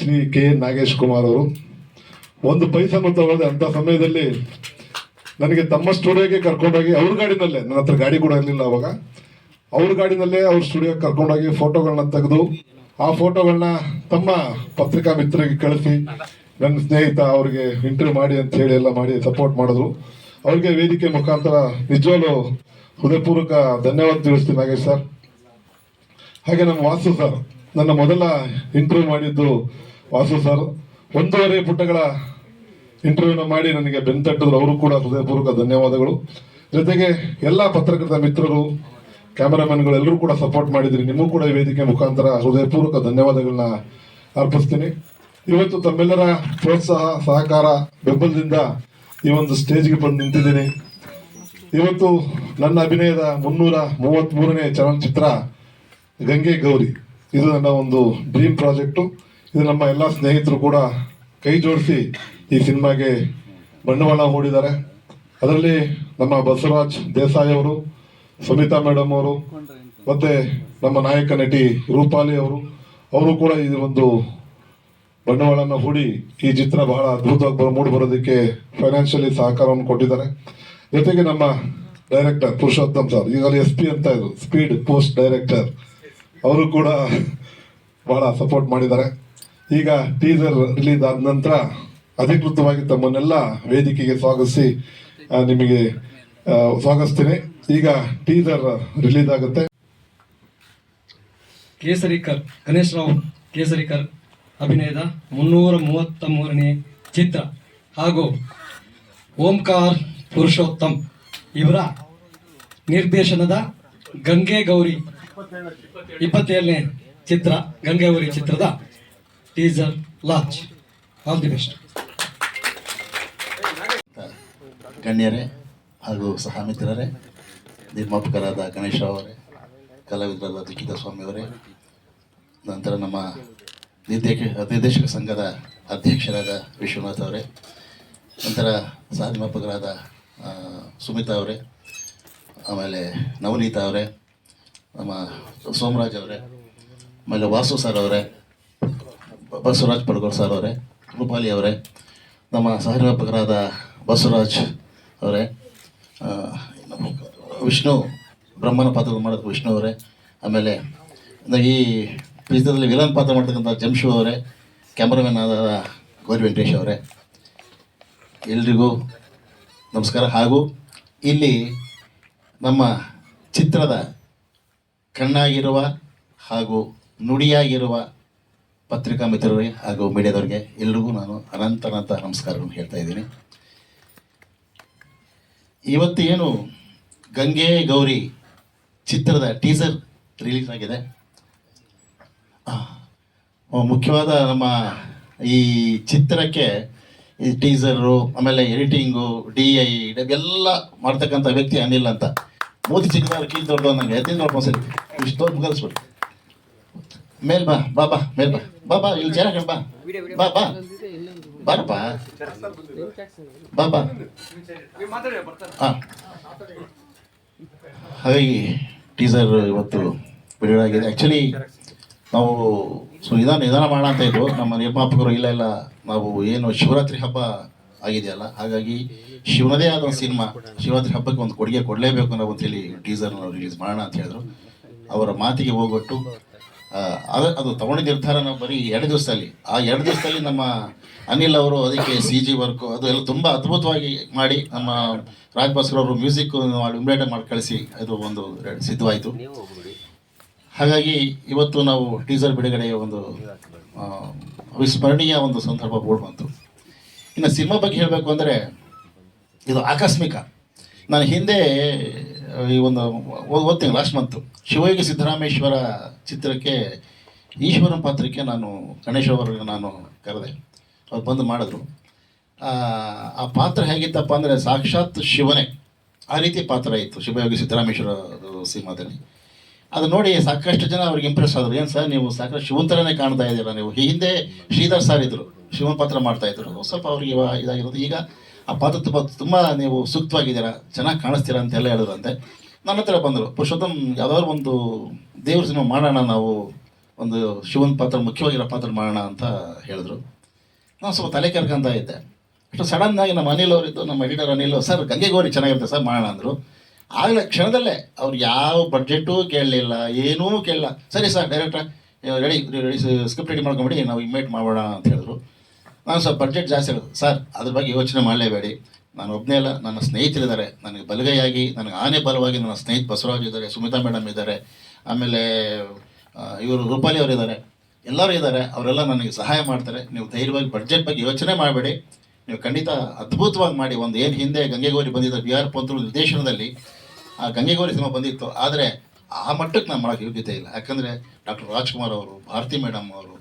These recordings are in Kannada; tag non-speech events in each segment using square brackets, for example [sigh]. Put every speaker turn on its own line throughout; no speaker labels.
ಶ್ರೀ ಕೆ ಎನ್ ನಾಗೇಶ್ ಕುಮಾರ್ ಅವರು, ಒಂದು ಪೈಸನ್ನು ತಗೊಳ್ಳದೆ ಅಂತ ಸಮಯದಲ್ಲಿ ನನಗೆ ತಮ್ಮ ಸ್ಟುಡಿಯೋಗೆ ಕರ್ಕೊಂಡೋಗಿ ಅವ್ರ ಗಾಡಿನಲ್ಲೇ, ನನ್ನ ಹತ್ರ ಗಾಡಿ ಕೂಡ ಇರಲಿಲ್ಲ ಅವಾಗ, ಅವ್ರ ಗಾಡಿನಲ್ಲೇ ಅವ್ರ ಸ್ಟುಡಿಯೋಗೆ ಕರ್ಕೊಂಡೋಗಿ ಫೋಟೋಗಳನ್ನ ತೆಗೆದು, ಆ ಫೋಟೋಗಳನ್ನ ತಮ್ಮ ಪತ್ರಿಕಾ ಮಿತ್ರರಿಗೆ ಕಳಿಸಿ, ನನ್ನ ಸ್ನೇಹಿತ ಅವ್ರಿಗೆ ಇಂಟರ್ವ್ಯೂ ಮಾಡಿ ಅಂತ ಹೇಳಿ ಎಲ್ಲ ಮಾಡಿ ಸಪೋರ್ಟ್ ಮಾಡಿದ್ರು. ಅವ್ರಿಗೆ ವೇದಿಕೆ ಮುಖಾಂತರ ನಿಜವಾಗ್ಲೂ ಹೃದಯಪೂರ್ವಕ ಧನ್ಯವಾದ ತಿಳಿಸ್ತೀನಿ ನಾಗೇಶ್ ಸರ್. ಹಾಗೆ ನಮ್ಮ ವಾಸು ಸರ್, ನನ್ನ ಮೊದಲ ಇಂಟರ್ವ್ಯೂ ಮಾಡಿದ್ದು ವಾಸು ಸರ್, ಒಂದೂವರೆ ಪುಟಗಳ ಇಂಟರ್ವ್ಯೂನ ಮಾಡಿ ನನಗೆ ಬೆಂತಟ್ಟಿದ್ರು ಅವರು ಕೂಡ ಹೃದಯಪೂರ್ವಕ ಧನ್ಯವಾದಗಳು. ಜೊತೆಗೆ ಎಲ್ಲ ಪತ್ರಕರ್ತ ಮಿತ್ರರು, ಕ್ಯಾಮರಾಮನ್ಗಳು ಎಲ್ಲರೂ ಕೂಡ ಸಪೋರ್ಟ್ ಮಾಡಿದ್ರಿ ನಿಮಗೂ ಕೂಡ ಈ ವೇದಿಕೆ ಮುಖಾಂತರ ಹೃದಯಪೂರ್ವಕ ಧನ್ಯವಾದಗಳನ್ನ ಅರ್ಪಿಸ್ತೀನಿ. ಇವತ್ತು ತಮ್ಮೆಲ್ಲರ ಪ್ರೋತ್ಸಾಹ, ಸಹಕಾರ, ಬೆಂಬಲದಿಂದ ಈ ಒಂದು ಸ್ಟೇಜ್ಗೆ ಬಂದು ನಿಂತಿದ್ದೀನಿ. ಇವತ್ತು ನನ್ನ ಅಭಿನಯದ ಮುನ್ನೂರ ಮೂವತ್ತ್ ಮೂರನೇ ಚಲನಚಿತ್ರ ಗಂಗೆ ಗೌರಿ. ಇದು ನನ್ನ ಒಂದು ಡ್ರೀಮ್ ಪ್ರಾಜೆಕ್ಟು. ಇದು ನಮ್ಮ ಎಲ್ಲ ಸ್ನೇಹಿತರು ಕೂಡ ಕೈ ಜೋಡಿಸಿ ಈ ಸಿನಿಮಾಗೆ ಬಂಡವಾಳ ಹೂಡಿದ್ದಾರೆ. ಅದರಲ್ಲಿ ನಮ್ಮ ಬಸವರಾಜ್ ದೇಸಾಯಿ ಅವರು, ಸುಮಿತಾ ಮೇಡಮ್ ಅವರು, ಮತ್ತೆ ನಮ್ಮ ನಾಯಕ ನಟಿ ರೂಪಾಲಿ ಅವರು ಅವರು ಕೂಡ ಈ ಒಂದು ಬಂಡವಾಳನ ಹೂಡಿ ಈ ಚಿತ್ರ ಬಹಳ ಅದ್ಭುತವಾಗಿ ಮೂಡಿ ಬರೋದಕ್ಕೆ ಫೈನಾನ್ಷಿಯಲಿ ಸಹಕಾರವನ್ನು ಕೊಟ್ಟಿದ್ದಾರೆ. ಜೊತೆಗೆ ನಮ್ಮ ಡೈರೆಕ್ಟರ್ ಪುರುಷೋತ್ತಮ್ ಸರ್, ಈಗಲೇ ಎಸ್ ಪಿ ಅಂತ ಇದ್ರು ಸ್ಪೀಡ್ ಪೋಸ್ಟ್ ಡೈರೆಕ್ಟರ್ ಅವರು ಕೂಡ ಬಹಳ ಸಪೋರ್ಟ್ ಮಾಡಿದ್ದಾರೆ. ಈಗ ಟೀಸರ್ ರಿಲೀಸ್ ಆದ ನಂತರ ಅಧಿಕೃತವಾಗಿ ತಮ್ಮನ್ನೆಲ್ಲ ವೇದಿಕೆಗೆ ಸ್ವಾಗತಿಸಿ ನಿಮಗೆ ಸ್ವಾಗತಿಸ್ತೇನೆ. ಈಗ ಟೀಸರ್ ರಿಲೀಸ್ ಆಗುತ್ತೆ.
ಕೇಸರಿಕರ್, ಗಣೇಶ್ ರಾವ್ ಕೇಸರಿಕರ್ ಅಭಿನಯದ ಮುನ್ನೂರ ಮೂವತ್ತ ಮೂರನೇ ಚಿತ್ರ ಹಾಗೂ ಓಂಕಾರ್ ಪುರುಷೋತ್ತಮ್ ಇವರ ನಿರ್ದೇಶನದ ಗಂಗೆ ಗೌರಿ ಇಪ್ಪತ್ತೇಳನೇ ಚಿತ್ರ, ಗಂಗೆ ಗೌರಿ ಚಿತ್ರದ teaser launch all the best
ಗಣ್ಯರೇ ಹಾಗೂ ಸಹ ಮಿತ್ರರೇ, ನಿರ್ಮಾಪಕರಾದ ಗಣೇಶ ಅವರೇ, ಕಲಾವಿದರಾದ ಲಿಖಿತ ಸ್ವಾಮಿ ಅವರೇ, ನಂತರ ನಮ್ಮ ನಿರ್ದೇಶ ನಿರ್ದೇಶಕ ಸಂಘದ ಅಧ್ಯಕ್ಷರಾದ ವಿಶ್ವನಾಥ್ ಅವರೇ, ನಂತರ ಸಹ ನಿರ್ಮಾಪಕರಾದ ಸುಮಿತಾ ಅವರೇ, ಆಮೇಲೆ ನವನೀತಾ ಅವರೇ, ನಮ್ಮ ಸೋಮರಾಜ್ ಅವರೇ, ಆಮೇಲೆ ವಾಸು ಸರ್ ಅವರೇ ಬಸವರಾಜ್ ಪಡ್ಗೋಳ್ ಸರ್ ಅವರೇ, ರೂಪಾಲಿ ಅವರೇ, ನಮ್ಮ ಸಹ ನಿರ್ಮಾಪಕರಾದ ಬಸವರಾಜ್ ಅವರೇ ವಿಷ್ಣು, ಬ್ರಹ್ಮನ ಪಾತ್ರ ಮಾಡೋದು ವಿಷ್ಣು ಅವರೇ, ಆಮೇಲೆ ಈ ಚಿತ್ರದಲ್ಲಿ ವಿಲನ್ ಪಾತ್ರ ಮಾಡ್ತಕ್ಕಂಥ ಜಂಶು ಅವರೇ, ಕ್ಯಾಮ್ರಾಮನ್ ಆದ ಗೌರಿ ವೆಂಕಟೇಶ್ ಅವರೇ. ಎಲ್ರಿಗೂ ನಮಸ್ಕಾರ. ಹಾಗೂ ಇಲ್ಲಿ ನಮ್ಮ ಚಿತ್ರದ ಕಣ್ಣಾಗಿರುವ ಹಾಗೂ ನುಡಿಯಾಗಿರುವ ಪತ್ರಿಕಾ ಮಿತ್ರರಿಗೆ ಹಾಗೂ ಮೀಡಿಯಾದವರಿಗೆ ಎಲ್ರಿಗೂ ನಾನು ಅನಂತ ಅನಂತ ನಮಸ್ಕಾರಗಳನ್ನು ಹೇಳ್ತಾ ಇದ್ದೀನಿ. ಇವತ್ತು ಏನು ಗಂಗೆ ಗೌರಿ ಚಿತ್ರದ ಟೀಸರ್ ರಿಲೀಸ್ ಆಗಿದೆ. ಮುಖ್ಯವಾದ ನಮ್ಮ ಈ ಚಿತ್ರಕ್ಕೆ ಈ ಟೀಸರು, ಆಮೇಲೆ ಎಡಿಟಿಂಗು, ಡಿ ಐ, ಎಲ್ಲ ಮಾಡ್ತಕ್ಕಂಥ ವ್ಯಕ್ತಿ ಅನಿಲ್ ಅಂತ. ಮೋದಿ ಚಿತ್ರ ಕೀಲ್ ನನಗೆ ಎತ್ತಿನ ಸರಿ ಇಷ್ಟು ಮುಗಿಸ್ಬಿಡಿ ಮೇಲ್ ಬಾ ಬಾ ಬಾ, ಮೇಲ್ ಬಾ. ಬಾ ಬಾ, ಇಲ್ಲಿ ಚೆನ್ನಾಗಿ ಬಾ. ಬಾ ಬಾ. ಬಾರಪ್ಪ ಬಾ. ಬಾ ಹಾಂ. ಹಾಗಾಗಿ ಟೀಸರ್ ಇವತ್ತು ಬಿಡುಗಡೆ ಆಗಿದೆ. ಆ್ಯಕ್ಚುಲಿ ನಾವು ಸೊ ನಿಧಾನ ನಿಧಾನ ಮಾಡೋಣ ಅಂತ ಇದ್ದು ನಮ್ಮ ನಿರ್ಮಾಪಕರು ಇಲ್ಲ ಇಲ್ಲ, ನಾವು ಏನು ಶಿವರಾತ್ರಿ ಹಬ್ಬ ಆಗಿದೆಯಲ್ಲ, ಹಾಗಾಗಿ ಶಿವನದೇ ಆದ ಒಂದು ಸಿನಿಮಾ, ಶಿವರಾತ್ರಿ ಹಬ್ಬಕ್ಕೆ ಒಂದು ಕೊಡುಗೆ ಕೊಡಲೇಬೇಕು ನಾವು ಅಂತೇಳಿ ಟೀಸರ್ನ ರಿಲೀಸ್ ಮಾಡೋಣ ಅಂತ ಹೇಳಿದ್ರು. ಅವರ ಮಾತಿಗೆ ಹೋಗ್ಬಿಟ್ಟು ಅದು ಅದು ತಗೊಂಡಿದ್ದ ನಿರ್ಧಾರ ನಾವು ಬರೀ ಎರಡು ದಿವಸದಲ್ಲಿ. ಆ ಎರಡು ದಿವಸದಲ್ಲಿ ನಮ್ಮ ಅನಿಲ್ ಅವರು ಅದಕ್ಕೆ ಸಿ ಜಿ ವರ್ಕು ಅದು ಎಲ್ಲ ತುಂಬ ಅದ್ಭುತವಾಗಿ ಮಾಡಿ ನಮ್ಮ ರಾಜ್ ಭಾಸ್ಕರ್ ಅವರು ಮ್ಯೂಸಿಕ್ ಇಮ್ಲೇಟ್ ಮಾಡಿ ಕಳಿಸಿ ಅದು ಒಂದು ಸಿದ್ಧವಾಯಿತು. ಹಾಗಾಗಿ ಇವತ್ತು ನಾವು ಟೀಸರ್ ಬಿಡುಗಡೆಯ ಒಂದು ಅವಿಸ್ಮರಣೀಯ ಒಂದು ಸಂದರ್ಭ ಬೋರ್ಡ್ ಬಂತು. ಇನ್ನು ಸಿನಿಮಾ ಬಗ್ಗೆ ಹೇಳಬೇಕು ಅಂದರೆ ಇದು ಆಕಸ್ಮಿಕ. ನಾನು ಹಿಂದೆ ಈ ಒಂದು ಹೋದ ಓದ್ತೀನಿ ಲಾಸ್ಟ್ ಮಂತು ಶಿವಯೋಗಿ ಸಿದ್ದರಾಮೇಶ್ವರ ಚಿತ್ರಕ್ಕೆ ಈಶ್ವರನ ಪಾತ್ರಕ್ಕೆ ನಾನು ಗಣೇಶ್ ಅವರಿಗೆ ನಾನು ಕರೆದೆ. ಅವ್ರು ಬಂದು ಮಾಡಿದ್ರು. ಆ, ಪಾತ್ರ ಹೇಗಿತ್ತಪ್ಪ ಅಂದರೆ ಸಾಕ್ಷಾತ್ ಶಿವನೇ. ಆ ರೀತಿ ಪಾತ್ರ ಇತ್ತು ಶಿವಯೋಗಿ ಸಿದ್ದರಾಮೇಶ್ವರ ಸಿನಿಮಾದಲ್ಲಿ. ಅದು ನೋಡಿ ಸಾಕಷ್ಟು ಜನ ಅವ್ರಿಗೆ ಇಂಪ್ರೆಸ್ ಆದರು. ಏನು ಸರ್ ನೀವು ಸಾಕಷ್ಟು ಶಿವನ್ ಥರನೇ ಕಾಣ್ತಾ ಇದ್ದೀರಾ ನೀವು? ಹಿಂದೆ ಶ್ರೀಧರ್ ಸರ್ ಇದ್ರು. ಶಿವನ್ ಪಾತ್ರ ಮಾಡ್ತಾ ಸ್ವಲ್ಪ ಅವ್ರಿಗೆ ಇದಾಗಿರೋದು. ಈಗ ಆ ಪಾತ್ರ ತುಂಬ ತುಂಬ ನೀವು ಸೂಕ್ತವಾಗಿದ್ದೀರಾ, ಚೆನ್ನಾಗಿ ಕಾಣಿಸ್ತೀರಾ ಅಂತೆಲ್ಲ ಹೇಳಿದ್ರಂತೆ. ನನ್ನ ಹತ್ರ ಬಂದರು, ಪುರುಷೋತ್ತಮ್, ಯಾವ್ದಾದ್ರು ಒಂದು ದೇವ್ರ ಸಿನಿಮಾ ಮಾಡೋಣ, ನಾವು ಒಂದು ಶಿವನ್ ಪಾತ್ರ, ಮುಖ್ಯವಾಗಿರೋ ಪಾತ್ರ ಮಾಡೋಣ ಅಂತ ಹೇಳಿದ್ರು. ನಾನು ಸ್ವಲ್ಪ ತಲೆ ಕರ್ಕೊಂತ ಇದ್ದೆ. ಅಷ್ಟು ಸಡನ್ನಾಗಿ ನಮ್ಮ ಅನಿಲ್ ಅವರಿದ್ದು, ನಮ್ಮ ಎಡಿಟರ್ ಅನಿಲ್, ಸರ್, ಗಂಗೆ ಗೌರಿ ಚೆನ್ನಾಗಿರುತ್ತೆ, ಸರ್, ಮಾಡೋಣ, ಅಂದರು. ಆಗಲೇ ಕ್ಷಣದಲ್ಲೇ ಅವ್ರು ಯಾವ ಬಡ್ಜೆಟು ಕೇಳಲಿಲ್ಲ, ಏನೂ ಕೇಳಲ್ಲ ಸರಿ, sir director ready ready script ready ಮಾಡ್ಕೊಂಬಿಡಿ, ನಾವು ಇನ್ವೈಟ್ ಮಾಡೋಣ, ಅಂತ ಹೇಳಿದ್ರು. ನಾನು ಸ್ವಲ್ಪ ಬಡ್ಜೆಟ್ ಜಾಸ್ತಿ ಇರೋದು ಸರ್, ಅದ್ರ ಬಗ್ಗೆ ಯೋಚನೆ ಮಾಡಲೇಬೇಡಿ. ನಾನು ಒಬ್ಬನೇ ಅಲ್ಲ, ನನ್ನ ಸ್ನೇಹಿತರಿದ್ದಾರೆ. ನನಗೆ ಬಲಗೈಯಾಗಿ, ನನಗೆ ಆನೆ ಬಲವಾಗಿ ನನ್ನ ಸ್ನೇಹಿತ ಬಸವರಾಜ್ ಇದ್ದಾರೆ, ಸುಮಿತಾ ಮೇಡಮ್ ಇದ್ದಾರೆ. ಆಮೇಲೆ ಇವರು ರೂಪಾಲಿ ಅವರು ಇದ್ದಾರೆ. ಎಲ್ಲರೂ ಇದ್ದಾರೆ. ಅವರೆಲ್ಲ ನನಗೆ ಸಹಾಯ ಮಾಡ್ತಾರೆ. ನೀವು ಧೈರ್ಯವಾಗಿ ಬಡ್ಜೆಟ್ ಬಗ್ಗೆ ಯೋಚನೆ ಮಾಡಬೇಡಿ. ನೀವು ಖಂಡಿತ ಅದ್ಭುತವಾಗಿ ಮಾಡಿ. ಒಂದು ಏನು ಹಿಂದೆ ಗಂಗೆಗೌರಿ ಬಂದಿದ್ದ ಬಿ ಆರ್ ಪಂತರು ನಿರ್ದೇಶನದಲ್ಲಿ, ಆ ಗಂಗೆಗೌರಿ ಸಿನಿಮಾ ಬಂದಿತ್ತು. ಆದರೆ ಆ ಮಟ್ಟಕ್ಕೆ ನಾನು ಮಾಡೋಕ್ಕೆ ಯೋಗ್ಯತೆ ಇಲ್ಲ. ಯಾಕಂದರೆ ಡಾಕ್ಟರ್ ರಾಜ್ಕುಮಾರ್ ಅವರು, ಭಾರತಿ ಮೇಡಮ್ ಅವರು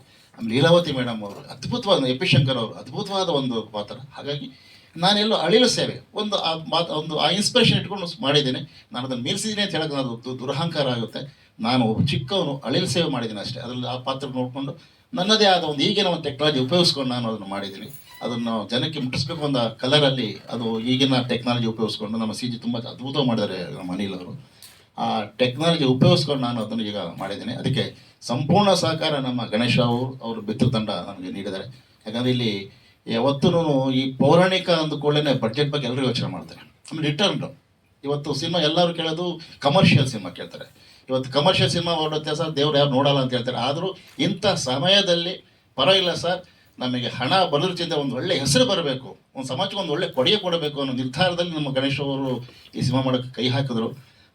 ಲೀಲಾವತಿ ಮೇಡಮ್ ಅವರು, ಅದ್ಭುತವಾದ ಎ ಪಿ ಶಂಕರ್ ಅವರು, ಅದ್ಭುತವಾದ ಒಂದು ಪಾತ್ರ. ಹಾಗಾಗಿ ನಾನೆಲ್ಲೋ ಅಳಿಲು ಸೇವೆ, ಒಂದು ಆ ಮಾತು, ಒಂದು ಆ ಇನ್ಸ್ಪಿರೇಷನ್ ಇಟ್ಕೊಂಡು ಮಾಡಿದ್ದೀನಿ. ನಾನು ಅದನ್ನು ಮೀರಿಸಿದ್ದೀನಿ ಅಂತ ಹೇಳೋಕೆ ನಾನು ದುರಹಂಕಾರ ಆಗುತ್ತೆ. ನಾನು ಚಿಕ್ಕವನು, ಅಳಿಲು ಸೇವೆ ಮಾಡಿದ್ದೀನಿ ಅಷ್ಟೇ. ಅದರಲ್ಲಿ ಆ ಪಾತ್ರ ನೋಡಿಕೊಂಡು ನನ್ನದೇ ಆದ ಒಂದು ಈಗಿನ ಒಂದು ಟೆಕ್ನಾಲಜಿ ಉಪಯೋಗಿಸ್ಕೊಂಡು ನಾನು ಅದನ್ನು ಮಾಡಿದ್ದೀನಿ. ಅದನ್ನು ಜನಕ್ಕೆ ಮುಟ್ಟಿಸ್ಬೇಕು ಒಂದು ಕಲರಲ್ಲಿ ಅದು ಈಗಿನ ಟೆಕ್ನಾಲಜಿ ಉಪಯೋಗಿಸ್ಕೊಂಡು ನಮ್ಮ ಸಿ ಜಿ ತುಂಬ ಅದ್ಭುತ ಮಾಡಿದ್ದಾರೆ ನಮ್ಮ ಅನಿಲ್ ಅವರು. ಆ ಟೆಕ್ನಾಲಜಿ ಉಪಯೋಗಿಸ್ಕೊಂಡು ನಾನು ಅದನ್ನು ಈಗ ಮಾಡಿದ್ದೀನಿ. ಅದಕ್ಕೆ ಸಂಪೂರ್ಣ ಸಹಕಾರ ನಮ್ಮ ಗಣೇಶ ಅವರು ಅವರು ಬಿತ್ತು ತಂಡ ನಮಗೆ ನೀಡಿದ್ದಾರೆ. ಯಾಕಂದರೆ ಇಲ್ಲಿ ಯಾವತ್ತೂ ಈ ಪೌರಾಣಿಕ ಅಂದುಕೊಳ್ಳೇ ಬಡ್ಜೆಟ್ ಬಗ್ಗೆ ಎಲ್ಲರೂ ಯೋಚನೆ ಮಾಡ್ತಾರೆ. ಆಮೇಲೆ ರಿಟರ್ನ್ ಇವತ್ತು ಸಿನಿಮಾ ಎಲ್ಲರೂ ಕೇಳೋದು ಕಮರ್ಷಿಯಲ್ ಸಿನಿಮಾ ಕೇಳ್ತಾರೆ. ಇವತ್ತು ಕಮರ್ಷಿಯಲ್ ಸಿನಿಮಾ ಹೊರಡುತ್ತೆ ಸರ್, ದೇವ್ರು ಯಾರು ನೋಡಲ್ಲ ಅಂತ ಹೇಳ್ತಾರೆ. ಆದರೂ ಇಂಥ ಸಮಯದಲ್ಲಿ, ಪರವಾಗಿಲ್ಲ ಸರ್, ನಮಗೆ ಹಣ ಬರೋದ್ರಿಂದ ಒಂದು ಒಳ್ಳೆ ಹೆಸರು ಬರಬೇಕು. ಒಂದು ಸಮಾಜಕ್ಕೆ ಒಂದು ಒಳ್ಳೆ ಕೊಡುಗೆ ಕೊಡಬೇಕು ಅನ್ನೋ ನಿರ್ಧಾರದಲ್ಲಿ ನಮ್ಮ ಗಣೇಶ್ ಅವರು ಈ ಸಿನಿಮಾ ಮಾಡೋಕ್ಕೆ ಕೈ ಹಾಕಿದ್ರು.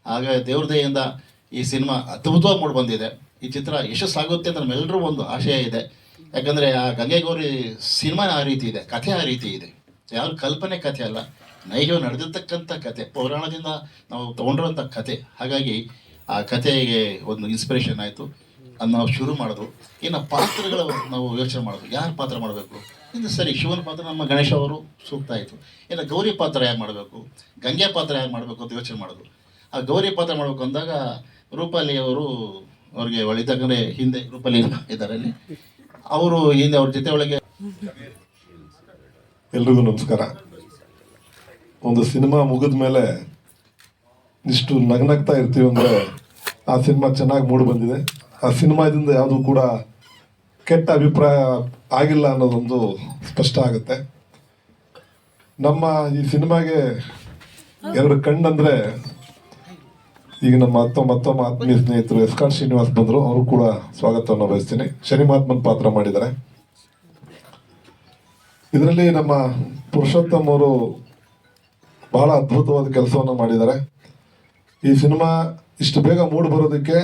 ಆಗ ದೇವ್ರ ದಯೆಯಿಂದ ಈ ಸಿನಿಮಾ ಅದ್ಭುತವಾಗಿ ಮೂಡಿ ಬಂದಿದೆ. ಈ ಚಿತ್ರ ಯಶಸ್ಸಾಗುತ್ತೆ ಅಂತ ನಮ್ಮೆಲ್ಲರೂ ಒಂದು ಆಶಯ ಇದೆ. ಯಾಕಂದರೆ ಆ ಗಂಗೆಗೌರಿ ಸಿನಿಮಾ ಆ ರೀತಿ ಇದೆ, ಕಥೆ ಆ ರೀತಿ ಇದೆ. ಯಾವ ಕಲ್ಪನೆ ಕಥೆ ಅಲ್ಲ ನೈಜ ನಡೆದಿರ್ತಕ್ಕಂಥ ಕತೆ ಪೌರಾಣದಿಂದ ನಾವು ತೊಗೊಂಡಿರೋಂಥ ಕತೆ ಹಾಗಾಗಿ ಆ ಕಥೆಗೆ ಒಂದು ಇನ್ಸ್ಪಿರೇಷನ್ ಆಯಿತು. ಅದು ನಾವು ಶುರು ಮಾಡೋದು. ಇನ್ನು ಪಾತ್ರಗಳ ನಾವು ಯೋಚನೆ ಮಾಡೋದು. ಯಾರು ಪಾತ್ರ ಮಾಡಬೇಕು? ಇನ್ನು ಸರಿ, ಶಿವನ ಪಾತ್ರ ನಮ್ಮ ಗಣೇಶ ಅವರು ಸೂಕ್ತ ಆಯಿತು. ಇನ್ನು ಗೌರಿ ಪಾತ್ರ ಯಾರು ಮಾಡಬೇಕು? ಗಂಗೆ ಪಾತ್ರ ಯಾರು ಮಾಡಬೇಕು ಅಂತ ಯೋಚನೆ ಮಾಡೋದು. ಆ ಗೌರಿ ಪಾತ್ರ ಮಾಡಬೇಕು ಅಂದಾಗ ರೂಪಾಲಿ ಅವರು ಅವ್ರಿಗೆ ಒಳಿತಕ್ಕಂದ್ರೆ ಹಿಂದೆ ರೂಪಾಲಿ ಇದ್ದಾರೆ [laughs] ಅವರು ಹಿಂದೆ ಅವ್ರ ಜೊತೆ ಒಳಗೆ
ಎಲ್ರಿಗೂ ನಮಸ್ಕಾರ. ಒಂದು ಸಿನಿಮಾ ಮುಗಿದ ಮೇಲೆ ಇಷ್ಟು ನಗ್ನಗ್ತಾ ಇರ್ತೀವಿ ಅಂದರೆ ಆ ಸಿನಿಮಾ ಚೆನ್ನಾಗಿ ಮೂಡಿ ಬಂದಿದೆ. ಆ ಸಿನಿಮಾದಿಂದ ಯಾವುದು ಕೂಡ ಕೆಟ್ಟ ಅಭಿಪ್ರಾಯ ಆಗಿಲ್ಲ ಅನ್ನೋದೊಂದು ಸ್ಪಷ್ಟ ಆಗುತ್ತೆ. ನಮ್ಮ ಈ ಸಿನಿಮಾಗೆ ಎರಡು ಕಣ್ಣಂದ್ರೆ ಈಗ ನಮ್ಮ ಮತ್ತೊಮ್ಮ ಮತ್ತೊಮ್ಮ ಆತ್ಮೀಯ ಸ್ನೇಹಿತರು ಎಸ್ ಕಾರ್ ಶ್ರೀನಿವಾಸ್ ಬಂದರು, ಅವರು ಕೂಡ ಸ್ವಾಗತವನ್ನು ಬಯಸ್ತೀನಿ ಶನಿಮಾತ್ಮನ್ ಪಾತ್ರ ಮಾಡಿದ್ದಾರೆ. ಇದರಲ್ಲಿ ನಮ್ಮ ಪುರುಷೋತ್ತಮ್ ಅವರು ಬಹಳ ಅದ್ಭುತವಾದ ಕೆಲಸವನ್ನು ಮಾಡಿದ್ದಾರೆ. ಈ ಸಿನಿಮಾ ಇಷ್ಟು ಬೇಗ ಮೂಡ್ ಬರೋದಕ್ಕೆ,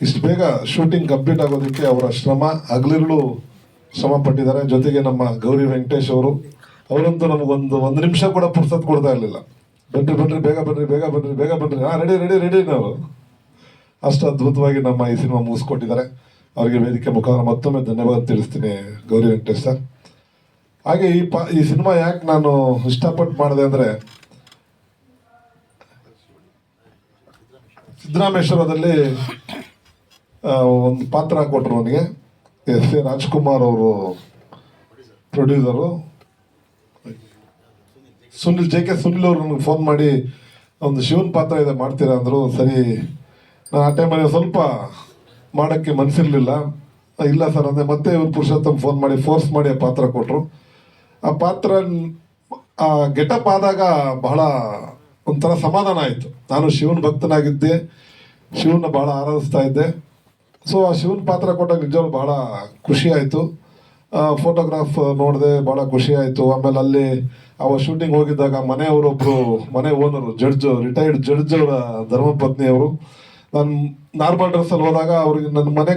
ಇಷ್ಟು ಬೇಗ ಶೂಟಿಂಗ್ ಕಂಪ್ಲೀಟ್ ಆಗೋದಕ್ಕೆ ಅವರ ಶ್ರಮ, ಹಗಲಿರುಳು ಶ್ರಮ ಪಟ್ಟಿದ್ದಾರೆ. ಜೊತೆಗೆ ನಮ್ಮ ಗೌರಿ ವೆಂಕಟೇಶ್ ಅವರು, ಅವರಂತೂ ನಮಗೊಂದು ಒಂದು ನಿಮಿಷ ಕೂಡ ಪುರ್ಸತ್ ಕೊಡ್ತಾ ಇರಲಿಲ್ಲ. ಬನ್ರಿ ಬನ್ರಿ, ಬೇಗ ಬನ್ರಿ ಬೇಗ ಬನ್ರಿ ಬೇಗ ಬನ್ರಿ. ಹಾ ರೆಡಿ ರೆಡಿ ರೆಡಿ ನಾವು. ಅಷ್ಟು ಅದ್ಭುತವಾಗಿ ನಮ್ಮ ಈ ಸಿನಿಮಾ ಮುಗಿಸ್ಕೊಟ್ಟಿದ್ದಾರೆ. ಅವರಿಗೆ ವೇದಿಕೆ ಮುಖಾಂತರ ಮತ್ತೊಮ್ಮೆ ಧನ್ಯವಾದ ತಿಳಿಸ್ತೀನಿ. ಗೌರಿ ವೆಂಕಟೇಶ್ ಸರ್. ಹಾಗೆ ಈ ಪಾ, ಈ ಸಿನಿಮಾ ಯಾಕೆ ನಾನು ಇಷ್ಟಪಟ್ಟು ಮಾಡಿದೆ ಅಂದರೆ, ಸಿದ್ದರಾಮೇಶ್ವರದಲ್ಲಿ ಒಂದು ಪಾತ್ರ ಕೊಟ್ಟರು ನನಗೆ ಎಸ್ ಎ ರಾಜ್ಕುಮಾರ್ ಅವರು producer Sunil, J K Sunil ಅವರು ನನಗೆ ಫೋನ್ ಮಾಡಿ, ಒಂದು ಶಿವನ್ ಪಾತ್ರ ಇದೆ, ಮಾಡ್ತೀರಾ? ಅಂದರು, ಸರಿ, ನಾನು ಆ ಟೈಮಲ್ಲಿ ಸ್ವಲ್ಪ ಮಾಡೋಕ್ಕೆ ಮನಸ್ಸಿರಲಿಲ್ಲ ಇಲ್ಲ ಸರ್, ಅಂದರೆ ಮತ್ತೆ ಇವ್ರು ಪುರುಷೋತ್ತಮ್ ಫೋನ್ ಮಾಡಿ ಫೋರ್ಸ್ ಮಾಡಿ ಆ ಪಾತ್ರ ಕೊಟ್ಟರು ಆ ಪಾತ್ರ, ಆ ಗೆಟಪ್ ಆದಾಗ ಬಹಳ ಒಂಥರ ಸಮಾಧಾನ ಆಯಿತು. ನಾನು ಶಿವನ ಭಕ್ತನಾಗಿದ್ದೆ ಶಿವನ ಬಹಳ ಆರಾಧಿಸ್ತಾ ಇದ್ದೆ. ಸೊ ಆ ಶಿವನ ಪಾತ್ರ ಕೊಟ್ಟಾಗ ನಿಜವಾಗ್ಲೂ ಬಹಳ ಖುಷಿ ಆಯಿತು. ಫೋಟೋಗ್ರಾಫ್ ನೋಡಿದೆ ಭಾಳ ಖುಷಿ ಆಯಿತು. ಆಮೇಲೆ ಅಲ್ಲಿ ಅವ ಶೂಟಿಂಗ್ ಹೋಗಿದ್ದಾಗ ಮನೆಯವರೊಬ್ಬರು ಮನೆ ಓನರು ಜಡ್ಜ್ ರಿಟೈರ್ಡ್ ಜಡ್ಜ್ ಅವರ ಧರ್ಮಪತ್ನಿಯವರು. ನಾನು ನಾರ್ಮಲ್ ಡ್ರೆಸ್ಸಲ್ಲಿ ಹೋದಾಗ ಅವ್ರಿಗೆ ನನ್ನ ಮನೆ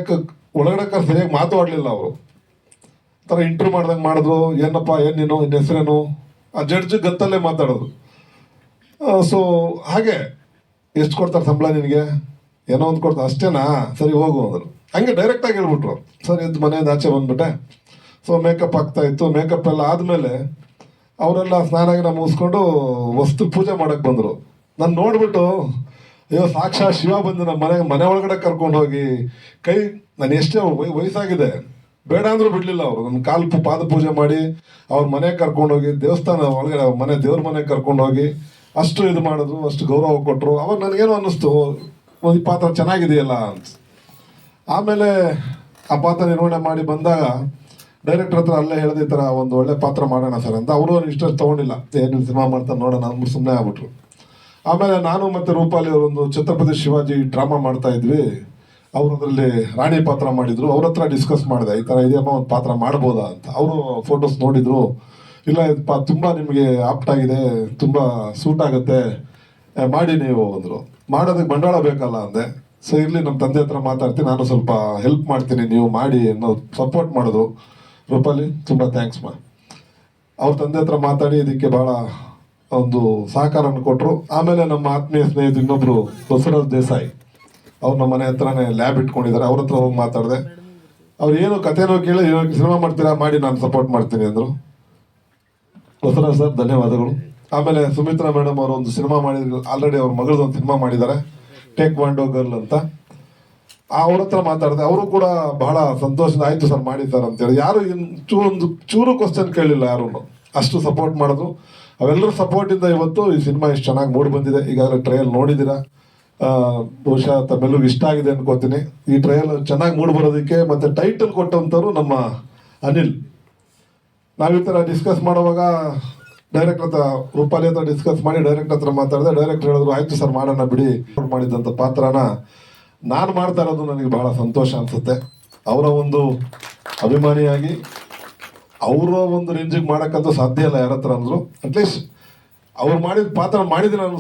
ಒಳಗಡೆ ಸರಿಯಾಗಿ ಮಾತಾಡಲಿಲ್ಲ ಅವರು. ಥರ ಇಂಟರ್ವ್ಯೂ ಮಾಡ್ದಂಗೆ ಮಾಡಿದ್ರು. ಏನಪ್ಪ, ಏನು ನೀನು? ನಿನ್ನ ಹೆಸರೇನು? ಆ ಜಡ್ಜ್ ಗತ್ತಲ್ಲೇ ಮಾತಾಡೋದು. ಸೊ ಹಾಗೆ. ಎಷ್ಟು ಕೊಡ್ತಾರೆ ಸಂಬಳ ನಿನಗೆ? ಏನೋ ಒಂದು ಕೊಡ್ತಾರೆ. ಅಷ್ಟೇನಾ? ಸರಿ, ಹೋಗು ಅಂದರು. ಹಂಗೆ ಡೈರೆಕ್ಟಾಗಿ ಹೇಳ್ಬಿಟ್ರು. ಸರ್, ಎದ್ದು ಮನೆಯಿಂದ ಆಚೆ ಬಂದ್ಬಿಟ್ಟೆ. ಸೊ ಮೇಕಪ್ ಆಗ್ತಾ ಇತ್ತು. ಮೇಕಪ್ ಎಲ್ಲ ಆದಮೇಲೆ ಅವರೆಲ್ಲ ಸ್ನಾನ ಮುಗಿಸ್ಕೊಂಡು ವಸ್ತು ಪೂಜೆ ಮಾಡಕ್ಕೆ ಬಂದರು. ನಾನು ನೋಡ್ಬಿಟ್ಟು, ಅಯ್ಯೋ ಸಾಕ್ಷಾತ್ ಶಿವ ಬಂದು ನಮ್ಮ ಮನೆ ಮನೆ ಒಳಗಡೆ ಕರ್ಕೊಂಡು ಹೋಗಿ ಕೈ, ನಾನು ಎಷ್ಟೇ ವಯ- ವಯಸ್ಸಾಗಿದೆ, ಬೇಡ ಅಂದರೂ ಬಿಡಲಿಲ್ಲ ಅವರು. ನನ್ನ ಕಾಲು ಪಾದ ಪೂಜೆ ಮಾಡಿ ಅವ್ರ ಮನೆಗೆ ಕರ್ಕೊಂಡು ಹೋಗಿ, ದೇವಸ್ಥಾನ ಒಳಗಡೆ, ಮನೆ, ದೇವ್ರ ಮನೆಗೆ ಕರ್ಕೊಂಡು ಹೋಗಿ ಅಷ್ಟು ಇದು ಮಾಡಿದ್ರು, ಅಷ್ಟು ಗೌರವ ಕೊಟ್ಟರು ಅವಾಗ ನನಗೇನು ಅನ್ನಿಸ್ತು ಈ ಪಾತ್ರ ಚೆನ್ನಾಗಿದೆಯಲ್ಲ? ಅಂತ. ಆಮೇಲೆ ಆ ಪಾತ್ರ ನಿರ್ವಹಣೆ ಮಾಡಿ ಬಂದಾಗ ಡೈರೆಕ್ಟರ್ ಹತ್ರ ಅಲ್ಲೇ ಹೇಳಿದ ಈ ಥರ ಒಂದು ಒಳ್ಳೆ ಪಾತ್ರ ಮಾಡೋಣ ಸರ್ ಅಂತ. ಅವರು ಇಷ್ಟ ತೊಗೊಂಡಿಲ್ಲ. ಏನು ಸಿನಿಮಾ ಮಾಡ್ತಾರೆ ನೋಡೋಣ ಅಂದ್ಬಿಟ್ಟು ಸುಮ್ಮನೆ ಆಗ್ಬಿಟ್ರು. ಆಮೇಲೆ ನಾನು ಮತ್ತು ರೂಪಾಲಿ ಅವರೊಂದು ಛತ್ರಪತಿ ಶಿವಾಜಿ ಡ್ರಾಮಾ ಮಾಡ್ತಾ ಇದ್ವಿ. ಅವರು ಅದರಲ್ಲಿ ರಾಣಿ ಪಾತ್ರ ಮಾಡಿದ್ರು. ಅವ್ರ ಹತ್ರ ಡಿಸ್ಕಸ್ ಮಾಡಿದೆ. ಈ ಥರ ಇದೆಯಮ್ಮ, ಒಂದು ಪಾತ್ರ ಮಾಡ್ಬೋದಾ ಅಂತ. ಅವರು ಫೋಟೋಸ್ ನೋಡಿದ್ರು. ಇಲ್ಲ, ಇದು ಪಾ, ತುಂಬ ನಿಮಗೆ ಆಪ್ಟ್ ಆಗಿದೆ. ತುಂಬ ಸೂಟ್ ಆಗುತ್ತೆ. ಮಾಡಿ ನೀವು ಅಂದರು. ಮಾಡೋದಕ್ಕೆ ಬಂಡವಾಳ ಬೇಕಲ್ಲ ಅಂದೆ. ಸೊ ಇರಲಿ ನಮ್ಮ ತಂದೆ ಹತ್ರ ಮಾತಾಡ್ತೀನಿ. ನಾನು ಸ್ವಲ್ಪ ಹೆಲ್ಪ್ ಮಾಡ್ತೀನಿ. ನೀವು ಮಾಡಿ ಅನ್ನೋ ಸಪೋರ್ಟ್ ಮಾಡಿದ್ರು. ರೂಪಾಲಿ ತುಂಬ ಥ್ಯಾಂಕ್ಸ್ ಮಾ ಅವ್ರ ತಂದೆ ಹತ್ರ ಮಾತಾಡಿ ಇದಕ್ಕೆ ಬಹಳ ಒಂದು ಸಹಕಾರವನ್ನು ಕೊಟ್ಟರು ಆಮೇಲೆ ನಮ್ಮ ಆತ್ಮೀಯ ಸ್ನೇಹಿತರು ಇನ್ನೊಬ್ರು ಬಸವರಾಜ್ ದೇಸಾಯಿ, ಅವ್ರು ನಮ್ಮ ಮನೆ ಹತ್ರನೇ ಲ್ಯಾಬ್ ಇಟ್ಕೊಂಡಿದ್ದಾರೆ. ಅವ್ರ ಹತ್ರ ಹೋಗಿ ಮಾತಾಡಿದೆ. ಅವ್ರು ಏನು ಕಥೆನೋ ಕೇಳಿ ಸಿನಿಮಾ ಮಾಡ್ತೀರಾ? ಮಾಡಿ, ನಾನು ಸಪೋರ್ಟ್ ಮಾಡ್ತೀನಿ ಅಂದರು. ಬಸವರಾಜ್ ಸರ್, ಧನ್ಯವಾದಗಳು. ಆಮೇಲೆ ಸುಮಿತ್ರಾ ಮೇಡಮ್ ಅವರು ಒಂದು ಸಿನಿಮಾ ಮಾಡಿದ್ರು. ಆಲ್ರೆಡಿ ಅವ್ರ ಮಗಳದ್ದು ಒಂದು ಸಿನಿಮಾ ಮಾಡಿದ್ದಾರೆ. ಟೇಕ್ ವಾಂಡೋ ಗರ್ಲ್ ಅಂತ. ಅವ್ರ ಹತ್ರ ಮಾತಾಡಿದೆ, ಅವರು ಕೂಡ ಬಹಳ ಸಂತೋಷದ ಆಯ್ತು ಸರ್, ಮಾಡಿ ಸರ್ ಅಂತೇಳಿ ಯಾರು ಒಂದು ಚೂರು ಕ್ವಶನ್ ಕೇಳಿಲ್ಲ ಯಾರು ಅಷ್ಟು ಸಪೋರ್ಟ್ ಮಾಡಿದ್ರು. ಸಪೋರ್ಟ್ ಸಪೋರ್ಟಿಂದ ಇವತ್ತು ಈ ಸಿನಿಮಾ ಇಷ್ಟು ಚೆನ್ನಾಗಿ ಮೂಡಿ ಬಂದಿದೆ. ಈಗಾಗಲೇ ಟ್ರಯಲ್ ನೋಡಿದ್ದೀರಾ ಬಹುಶಃ ತಮ್ಮೆಲ್ಲರಿಗೂ ಇಷ್ಟ ಆಗಿದೆ ಅನ್ಕೋತೀನಿ. ಈ ಟ್ರಯಲ್ ಚೆನ್ನಾಗಿ ಮೂಡಿ ಬರೋದಕ್ಕೆ ಮತ್ತೆ ಟೈಟಲ್ ಕೊಟ್ಟಂಥವ್ರು ನಮ್ಮ ಅನಿಲ್. ನಾವು ಈ ತರ ಡಿಸ್ಕಸ್ ಮಾಡುವಾಗ ಡೈರೆಕ್ಟರ್ ಹತ್ರ, ರೂಪಾಲಿ ಹತ್ರ ಡಿಸ್ಕಸ್ ಮಾಡಿ ಡೈರೆಕ್ಟ್ ಹತ್ರ ಮಾತಾಡಿದೆ ಡೈರೆಕ್ಟರ್ ಹೇಳಿದ್ರು, ಆಯ್ತು ಸರ್, ಮಾಡೋಣ ಬಿಡಿ. ಮಾಡಿದಂಥ ಪಾತ್ರನ ನಾನು ಮಾಡ್ತಾ ಇರೋದು ನನಗೆ ಬಹಳ ಸಂತೋಷ ಅನಿಸುತ್ತೆ. ಅವರ ಒಂದು ಅಭಿಮಾನಿಯಾಗಿ, ಅವರ ಒಂದು ರೇಂಜಿಗೆ ಮಾಡೋಕ್ಕಂತೂ ಸಾಧ್ಯ ಇಲ್ಲ ಯಾರ ಹತ್ರ ಅಂದ್ರು. ಅಟ್ಲೀಸ್ಟ್ ಅವ್ರು ಮಾಡಿದ ಪಾತ್ರ ಮಾಡಿದ್ದೀನಿ ನಾನು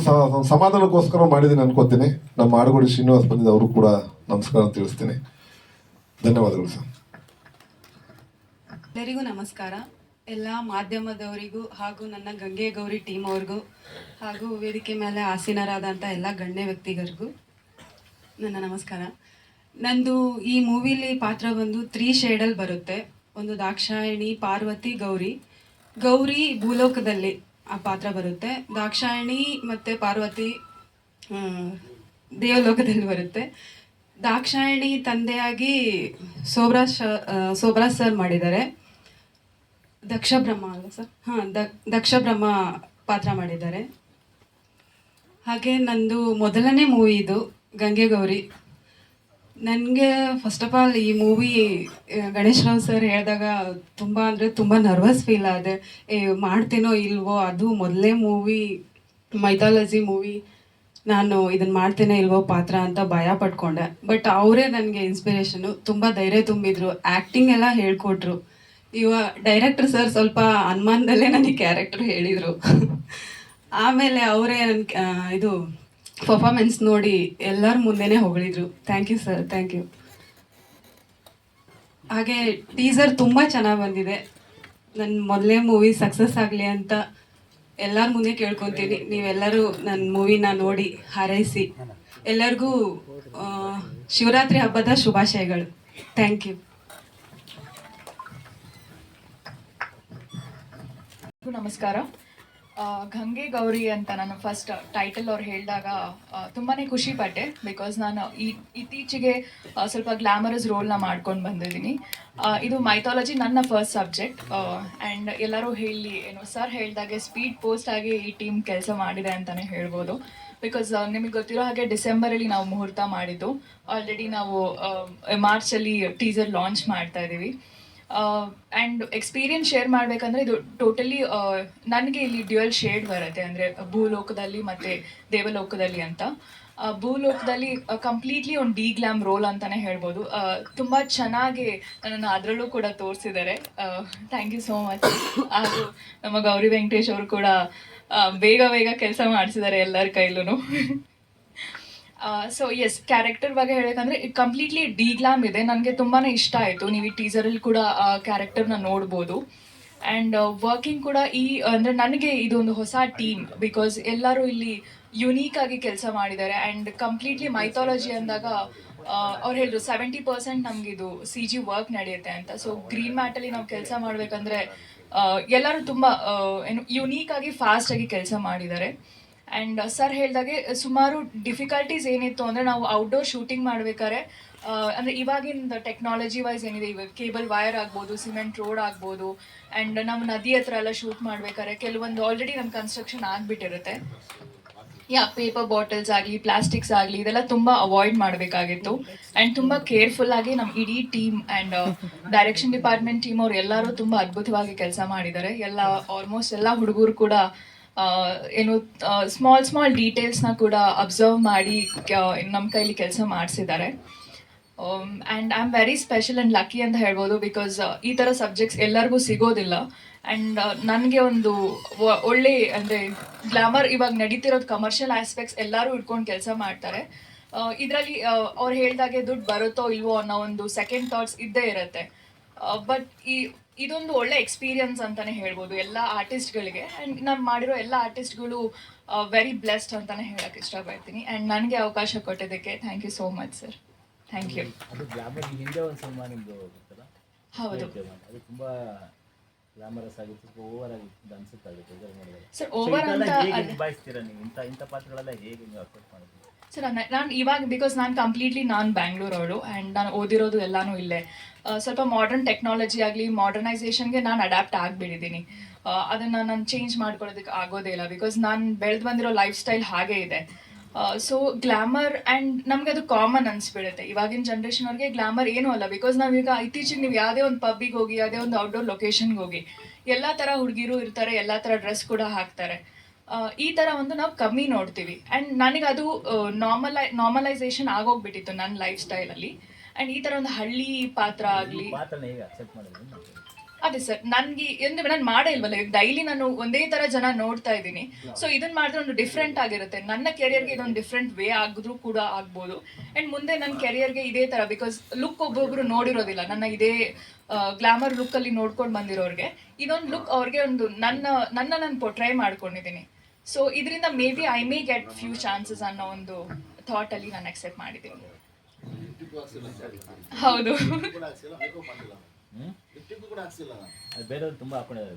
ಸಮಾಧಾನಕ್ಕೋಸ್ಕರ ಮಾಡಿದ್ದೀನಿ ಅನ್ಕೋತೀನಿ. ನಮ್ಮ ಆಡುಗೋಡಿ ಶ್ರೀನಿವಾಸ್ ಬಂದಿದ್ದ ಅವರು ಕೂಡ ನಮಸ್ಕಾರ ತಿಳಿಸ್ತೀನಿ. ಧನ್ಯವಾದಗಳು ಸರ್.
ಎಲ್ಲರಿಗೂ ನಮಸ್ಕಾರ. ಎಲ್ಲ ಮಾಧ್ಯಮದವರಿಗೂ ಹಾಗೂ ನನ್ನ ಗಂಗೆ ಗೌರಿ ಟೀಮ್ ಅವ್ರಿಗೂ ಹಾಗೂ ವೇದಿಕೆ ಮೇಲೆ ಆಸೀನರಾದಂಥ ಎಲ್ಲ ಗಣ್ಯ ವ್ಯಕ್ತಿಗಳಿಗೂ ನನ್ನ ನಮಸ್ಕಾರ. ನಂದು ಈ ಮೂವಿಲಿ ಪಾತ್ರ ಬಂದು ತ್ರೀ ಶೇಡಲ್ಲಿ ಬರುತ್ತೆ. ಒಂದು ದಾಕ್ಷಾಯಣಿ, ಪಾರ್ವತಿ, ಗೌರಿ. ಗೌರಿ ಭೂಲೋಕದಲ್ಲಿ ಆ ಪಾತ್ರ ಬರುತ್ತೆ. ದಾಕ್ಷಾಯಣಿ ಮತ್ತು ಪಾರ್ವತಿ ದೇವಲೋಕದಲ್ಲಿ ಬರುತ್ತೆ. ದಾಕ್ಷಾಯಣಿ ತಂದೆಯಾಗಿ ಸೋಬ್ರಾಜ್ ಸರ್ ಮಾಡಿದ್ದಾರೆ. ದಕ್ಷ ಬ್ರಹ್ಮ ಅಲ್ಲ ಸರ್? ಹಾಂ ದಕ್ಷ ಬ್ರಹ್ಮ ಪಾತ್ರ ಮಾಡಿದ್ದಾರೆ. ಹಾಗೆ ನಂದು ಮೊದಲನೇ ಮೂವಿ ಇದು. ಗಂಗೆ ಗೌರಿ ನನಗೆ ಫಸ್ಟ್ ಆಫ್ ಆಲ್ ಈ ಮೂವಿ ಗಣೇಶ್ ರಾವ್ ಸರ್ ಹೇಳಿದಾಗ ತುಂಬ ಅಂದರೆ ತುಂಬ ನರ್ವಸ್ ಫೀಲ್ ಆದೆ. ಏ, ಮಾಡ್ತೀನೋ ಇಲ್ವೋ, ಅದು ಮೊದಲೇ ಮೂವಿ ಮೈಥಾಲಜಿ ಮೂವಿ ನಾನು ಇದನ್ನು ಮಾಡ್ತೇನೆ ಇಲ್ವೋ ಪಾತ್ರ ಅಂತ ಭಯ ಪಟ್ಕೊಂಡೆ. ಬಟ್ ಅವರೇ ನನಗೆ ಇನ್ಸ್ಪಿರೇಷನು ತುಂಬ ಧೈರ್ಯ ತುಂಬಿದ್ರು ಆ್ಯಕ್ಟಿಂಗ್ ಎಲ್ಲ ಹೇಳ್ಕೊಟ್ರು. ಇವ ಡೈರೆಕ್ಟರ್ ಸರ್ ಸ್ವಲ್ಪ ಅನುಮಾನದಲ್ಲೇ ನನಗೆ ಕ್ಯಾರೆಕ್ಟರ್ ಹೇಳಿದರು. ಆಮೇಲೆ ಅವರೇ ನನ್ನ ಇದು ಪರ್ಫಾರ್ಮೆನ್ಸ್ ನೋಡಿ ಎಲ್ಲರ ಮುಂದೆನೇ ಹೊಗಳಿದ್ರು. Thank you sir thank you ಹಾಗೆ ಟೀಸರ್ ತುಂಬ ಚೆನ್ನಾಗಿ ಬಂದಿದೆ. ನನ್ನ ಮೊದಲನೇ ಮೂವಿ ಸಕ್ಸಸ್ ಆಗಲಿ ಅಂತ ಎಲ್ಲರ ಮುಂದೆ ಕೇಳ್ಕೊತೀನಿ. ನೀವೆಲ್ಲರೂ ನನ್ನ ಮೂವಿನ ನೋಡಿ ಹಾರೈಸಿ. ಎಲ್ಲರಿಗೂ ಶಿವರಾತ್ರಿ ಹಬ್ಬದ ಶುಭಾಶಯಗಳು. ಥ್ಯಾಂಕ್ ಯು
ನಮಸ್ಕಾರ. ಗಂಗೆ ಗೌರಿ ಅಂತ ನಾನು ಫಸ್ಟ್ ಟೈಟಲ್ ಅವ್ರು ಹೇಳಿದಾಗ ತುಂಬಾ ಖುಷಿ ಪಟ್ಟೆ ಬಿಕಾಸ್ ನಾನು ಈ, ಇತ್ತೀಚೆಗೆ ಸ್ವಲ್ಪ ಗ್ಲಾಮರಸ್ ರೋಲ್ನ ಮಾಡ್ಕೊಂಡು ಬಂದಿದ್ದೀನಿ. ಇದು ಮೈಥಾಲಜಿ ನನ್ನ ಫಸ್ಟ್ ಸಬ್ಜೆಕ್ಟ್ ಆ್ಯಂಡ್ ಎಲ್ಲರೂ ಹೇಳಿ, ಏನು ಸರ್ ಹೇಳಿದಾಗೆ ಸ್ಪೀಡ್ ಪೋಸ್ಟ್ ಆಗಿ ಈ ಟೀಮ್ ಕೆಲಸ ಮಾಡಿದೆ ಅಂತಲೇ ಹೇಳ್ಬೋದು. ಬಿಕಾಸ್ ನಿಮಗೆ ಗೊತ್ತಿರೋ ಹಾಗೆ ಡಿಸೆಂಬರಲ್ಲಿ ನಾವು ಮುಹೂರ್ತ ಮಾಡಿದ್ದು. ಆಲ್ರೆಡಿ ನಾವು ಮಾರ್ಚಲ್ಲಿ ಟೀಸರ್ ಲಾಂಚ್ ಮಾಡ್ತಾ ಇದ್ದೀವಿ. ಆ್ಯಂಡ್ ಎಕ್ಸ್ಪೀರಿಯನ್ಸ್ ಶೇರ್ ಮಾಡಬೇಕಂದ್ರೆ ಇದು ಟೋಟಲಿ ನನಗೆ ಇಲ್ಲಿ ಡ್ಯುಯಲ್ ಶೇಡ್ ಬರುತ್ತೆ. ಅಂದರೆ ಭೂಲೋಕದಲ್ಲಿ ಮತ್ತು ದೇವಲೋಕದಲ್ಲಿ ಅಂತ. ಭೂಲೋಕದಲ್ಲಿ ಕಂಪ್ಲೀಟ್ಲಿ ಒಂದು ಡಿ ಗ್ಲಾಮ್ ರೋಲ್ ಅಂತಾನೆ ಹೇಳ್ಬೋದು. ತುಂಬ ಚೆನ್ನಾಗಿ ನನ್ನನ್ನು ಅದರಲ್ಲೂ ಕೂಡ ತೋರಿಸಿದ್ದಾರೆ. ಥ್ಯಾಂಕ್ ಯು ಸೋ ಮಚ್ ಹಾಗೂ ನಮ್ಮ ಗೌರಿ ವೆಂಕಟೇಶ್ ಅವರು ಕೂಡ ಬೇಗ ಬೇಗ ಕೆಲಸ ಮಾಡಿಸಿದ್ದಾರೆ ಎಲ್ಲರ ಕೈಲೂ ಸೊ ಎಸ್ ಕ್ಯಾರೆಕ್ಟರ್ ಬಗ್ಗೆ ಹೇಳಬೇಕಂದ್ರೆ ಕಂಪ್ಲೀಟ್ಲಿ ಡಿ ಗ್ಲಾಮ್ ಇದೆ. ನನಗೆ ತುಂಬಾ ಇಷ್ಟ ಆಯಿತು. ನೀವು ಈ ಟೀಸರಲ್ಲಿ ಕೂಡ ಕ್ಯಾರೆಕ್ಟರ್ನ ನೋಡ್ಬೋದು. ಆ್ಯಂಡ್ ವರ್ಕಿಂಗ್ ಕೂಡ ಈ, ಅಂದರೆ ನನಗೆ ಇದೊಂದು ಹೊಸ ಟೀಮ್ ಬಿಕಾಸ್ ಎಲ್ಲರೂ ಇಲ್ಲಿ ಯುನೀಕ್ ಆಗಿ ಕೆಲಸ ಮಾಡಿದ್ದಾರೆ. ಆ್ಯಂಡ್ ಕಂಪ್ಲೀಟ್ಲಿ ಮೈಥಾಲಜಿ ಅಂದಾಗ ಅವ್ರು ಹೇಳಿದ್ರು ಸೆವೆಂಟಿ ಪರ್ಸೆಂಟ್ ನಮಗಿದು ಸಿ ಜಿ ವರ್ಕ್ ನಡೆಯುತ್ತೆ ಅಂತ. ಸೊ ಗ್ರೀನ್ ಮ್ಯಾಟಲ್ಲಿ ನಾವು ಕೆಲಸ ಮಾಡಬೇಕಂದ್ರೆ ಎಲ್ಲರೂ ತುಂಬ ಏನು ಯುನೀಕ್ ಆಗಿ ಫಾಸ್ಟ್ ಆಗಿ ಕೆಲಸ ಮಾಡಿದ್ದಾರೆ. ಆ್ಯಂಡ್ ಸರ್ ಹೇಳ್ದಾಗೆ, ಸುಮಾರು ಡಿಫಿಕಲ್ಟೀಸ್ ಏನಿತ್ತು ಅಂದರೆ ನಾವು ಔಟ್ಡೋರ್ ಶೂಟಿಂಗ್ ಮಾಡ್ಬೇಕಾದ್ರೆ ಅಂದರೆ ಇವಾಗಿನ ಟೆಕ್ನಾಲಜಿ ವೈಸ್ ಏನಿದೆ ಇವಾಗ ಕೇಬಲ್ ವೈರ್ ಆಗ್ಬೋದು ಸಿಮೆಂಟ್ ರೋಡ್ ಆಗ್ಬೋದು ಆ್ಯಂಡ್ ನಾವು ನದಿ ಹತ್ರ ಎಲ್ಲ ಶೂಟ್ ಮಾಡ್ಬೇಕಾದ್ರೆ ಕೆಲವೊಂದು ಆಲ್ರೆಡಿ ನಮ್ಮ ಕನ್ಸ್ಟ್ರಕ್ಷನ್ ಆಗಿಬಿಟ್ಟಿರುತ್ತೆ. ಯಾ ಪೇಪರ್ ಬಾಟಲ್ಸ್ ಆಗಲಿ ಪ್ಲಾಸ್ಟಿಕ್ಸ್ ಆಗಲಿ, ಇದೆಲ್ಲ ತುಂಬ ಅವಾಯ್ಡ್ ಮಾಡಬೇಕಾಗಿತ್ತು. ಆ್ಯಂಡ್ ತುಂಬ ಕೇರ್ಫುಲ್ ಆಗಿ ನಮ್ಮ ಇಡೀ team and direction department team ಅವ್ರು ಎಲ್ಲರೂ ತುಂಬ ಅದ್ಭುತವಾಗಿ ಕೆಲಸ ಮಾಡಿದ್ದಾರೆ. ಎಲ್ಲ ಆಲ್ಮೋಸ್ಟ್ ಎಲ್ಲ ಹುಡುಗರು ಕೂಡ ಏನು ಸ್ಮಾಲ್ ಸ್ಮಾಲ್ ಡೀಟೇಲ್ಸ್ನ ಕೂಡ ಅಬ್ಸರ್ವ್ ಮಾಡಿ ನಮ್ಮ ಕೈಲಿ ಕೆಲಸ ಮಾಡಿಸಿದ್ದಾರೆ. And I am very special and lucky ಅಂತ ಹೇಳ್ಬೋದು ಬಿಕಾಸ್ ಈ ಥರ ಸಬ್ಜೆಕ್ಟ್ಸ್ ಎಲ್ಲರಿಗೂ ಸಿಗೋದಿಲ್ಲ. ಆ್ಯಂಡ್ ನನಗೆ ಒಂದು ಒಳ್ಳೆ, ಅಂದರೆ ಗ್ಲಾಮರ್ ಇವಾಗ ನಡೀತಿರೋದು ಕಮರ್ಷಿಯಲ್ ಆಸ್ಪೆಕ್ಟ್ಸ್ ಎಲ್ಲರೂ ಇಟ್ಕೊಂಡು ಕೆಲಸ ಮಾಡ್ತಾರೆ. ಇದರಲ್ಲಿ ಅವ್ರು ಹೇಳಿದಾಗೆ ದುಡ್ಡು ಬರುತ್ತೋ ಇಲ್ವೋ ಅನ್ನೋ ಒಂದು ಸೆಕೆಂಡ್ ಥಾಟ್ಸ್ ಇದ್ದೇ ಇರುತ್ತೆ. ಬಟ್ ಈ ಇದೊಂದು ಒಳ್ಳೆ ಎಕ್ಸ್ಪೀರಿಯನ್ಸ್ ಅಂತಾನೆ ಹೇಳ್ಬೋದು ಎಲ್ಲ ಆರ್ಟಿಸ್ಟ್ಗಳಿಗೆ ಆ್ಯಂಡ್ ನಾನು ಮಾಡಿರೋ ಎಲ್ಲ ಆರ್ಟಿಸ್ಟ್ಗಳು ವೆರಿ ಬ್ಲೆಸ್ಡ್ ಅಂತಾನೆ ಹೇಳಕ್ಕೆ ಇಷ್ಟಪಡ್ತೀನಿ. ಆ್ಯಂಡ್ ನನಗೆ ಅವಕಾಶ ಕೊಟ್ಟಿದ್ದಕ್ಕೆ thank you so much sir thank you
ಹಿಂದೆ ಒಂದು ಸಿನಿಮಾ ನಿಮ್ದು ಗೊತ್ತಲ್ಲ?
ಹೌದು.
ಅದು ತುಂಬಾ ಗ್ಲಾಮರಸ್ ಆಗಿತ್ತು ಸ್ವಲ್ಪ ಓವರ್ ಆಗಿತ್ತು ಅನ್ಸುತ್ತೆ
ಸರ್ ಓವರ್ ಅಂತ.
ನಿಭಾಯಿಸ್ತೀರಾ ನೀವು? ಇಂಥ ಇಂಥ ಪಾತ್ರಗಳೆಲ್ಲ ಹೇಗೆ ನೀವು ಅಕ್ಸೆಪ್ಟ್ ಮಾಡಿದ್ರಿ
ಸರ್ ನಾನು ಇವಾಗ ಬಿಕಾಸ್ ನಾನು ಕಂಪ್ಲೀಟ್ಲಿ ನಾನು ಬ್ಯಾಂಗ್ಳೂರವಳು ಆ್ಯಂಡ್ ನಾನು ಓದಿರೋದು ಎಲ್ಲಾನು ಇಲ್ಲೇ. ಸ್ವಲ್ಪ ಮಾಡರ್ನ್ ಟೆಕ್ನಾಲಜಿ ಆಗಲಿ ಮಾಡರ್ನೈಸೇಷನ್ಗೆ ನಾನು ಅಡ್ಯಾಪ್ಟ್ ಆಗಿಬಿಟ್ಟಿದ್ದೀನಿ ಅದನ್ನು ನಾನು ಚೇಂಜ್ ಮಾಡ್ಕೊಳ್ಳೋದಕ್ಕೆ ಆಗೋದೇ ಇಲ್ಲ ಬಿಕಾಸ್ ನಾನು ಬೆಳೆದು ಬಂದಿರೋ ಲೈಫ್ ಸ್ಟೈಲ್ ಹಾಗೇ ಇದೆ. ಸೊ ಗ್ಲಾಮರ್ ಆ್ಯಂಡ್ ನಮಗೆ ಅದು ಕಾಮನ್ ಅನ್ಸ್ಬಿಡುತ್ತೆ. ಇವಾಗಿನ ಜನ್ರೇಷನ್ ಅವ್ರಿಗೆ ಗ್ಲಾಮರ್ ಏನೂ ಅಲ್ಲ ಬಿಕಾಸ್ ನಾವೀಗ ಇತ್ತೀಚೆಗೆ ನೀವು ಯಾವುದೇ ಒಂದು ಪಬ್ಬಿಗೆ ಹೋಗಿ, ಯಾವುದೇ ಒಂದು ಔಟ್ಡೋರ್ ಲೊಕೇಶನ್ಗೆ ಹೋಗಿ, ಎಲ್ಲ ಥರ ಹುಡುಗಿರು ಇರ್ತಾರೆ, ಎಲ್ಲ ಥರ ಡ್ರೆಸ್ ಕೂಡ ಹಾಕ್ತಾರೆ. ಈ ಥರ ಒಂದು ನಾವು ಕಮ್ಮಿ ನೋಡ್ತೀವಿ. ಆ್ಯಂಡ್ ನನಗೆ ಅದು ನಾರ್ಮಲೈ ನಾರ್ಮಲೈಸೇಷನ್ ಆಗೋಗ್ಬಿಟ್ಟಿತ್ತು ನನ್ನ ಲೈಫ್ ಸ್ಟೈಲಲ್ಲಿ ಆ್ಯಂಡ್ ಈ ತರ ಒಂದು ಹಳ್ಳಿ ಪಾತ್ರ ಆಗಲಿ.
ಪಾತ್ರನ ಹೇಗೆ ಅಕ್ಸೆಪ್ಟ್ ಮಾಡಿದ್ರಿ? ಅಂತ ಕೇಳಿ.
ಅದೇ ಸರ್ ನನ್ಗೆ ಎಂದ್ರೆ ನಾನು ಮಾಡೇ ಇಲ್ವಲ್ಲ ಡೈಲಿ ನಾನು ಒಂದೇ ತರ ಜನ ನೋಡ್ತಾ ಇದ್ದೀನಿ. ಸೊ ಇದನ್ನ ಮಾಡಿದ್ರೆ ಒಂದು ಡಿಫ್ರೆಂಟ್ ಆಗಿರುತ್ತೆ. ನನ್ನ ಕೆರಿಯರ್ಗೆ ಇದೊಂದು ಡಿಫ್ರೆಂಟ್ ವೇ ಆಗಿದ್ರು ಕೂಡ ಆಗ್ಬೋದು. ಅಂಡ್ ಮುಂದೆ ನನ್ನ ಕೆರಿಯರ್ಗೆ ಇದೇ ತರ ಬಿಕಾಸ್ ಲುಕ್ ಒಬ್ಬೊಬ್ರು ನೋಡಿರೋದಿಲ್ಲ. ನನ್ನ ಇದೇ ಗ್ಲಾಮರ್ ಲುಕ್ ಅಲ್ಲಿ ನೋಡ್ಕೊಂಡು ಬಂದಿರೋರಿಗೆ ಇದೊಂದು ಲುಕ್ ಅವ್ರಿಗೆ ಒಂದು ನನ್ನ ನನ್ನ ನಾನು ಪೊಟ್ರೈ ಮಾಡ್ಕೊಂಡಿದ್ದೀನಿ. ಸೊ ಇದರಿಂದ may be I may get few chances ಅನ್ನೋ ಒಂದು ಥಾಟ್ ಅಲ್ಲಿ ನಾನು ಅಕ್ಸೆಪ್ಟ್ ಮಾಡಿದ್ದೀನಿ. ಹೌದು.
ಅದು ಬೇರೆಯವ್ರು ತುಂಬಾ ಹಾಕೊಂಡಿದ್ದಾರೆ